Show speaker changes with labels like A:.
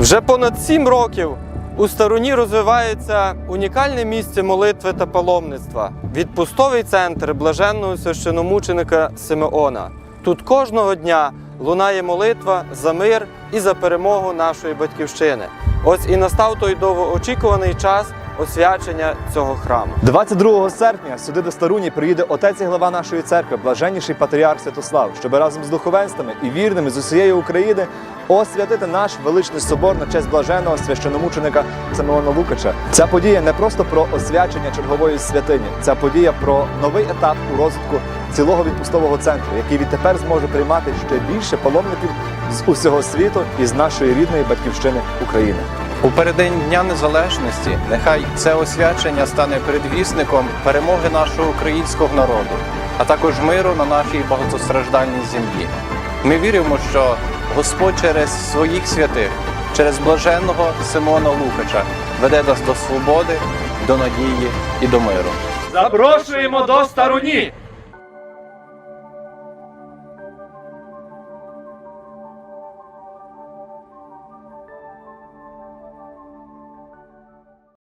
A: Вже понад сім років у стороні розвивається унікальне місце молитви та паломництва відпустовий центр блаженного священомученика Симеона. Тут кожного дня лунає молитва за мир і за перемогу нашої батьківщини. Ось і настав той довгоочікуваний час освячення цього храму.
B: 22 серпня сюди до Старуні приїде отець і глава нашої церкви, блаженніший патріарх Святослав, щоб разом з духовенствами і вірними з усієї України освятити наш величний собор на честь блаженого священомученика Симеона Лукача. Ця подія не просто про освячення чергової святині, ця подія про новий етап у розвитку цілого відпустового центру, який відтепер зможе приймати ще більше паломників з усього світу і з нашої рідної батьківщини України.
C: У переддень Дня Незалежності нехай це освячення стане предвісником перемоги нашого українського народу, а також миру на нашій багатостраждальній землі. Ми віримо, що Господь через своїх святих, через блаженного Симона Лукача веде нас до свободи, до надії і до миру.
D: Запрошуємо до Старуні!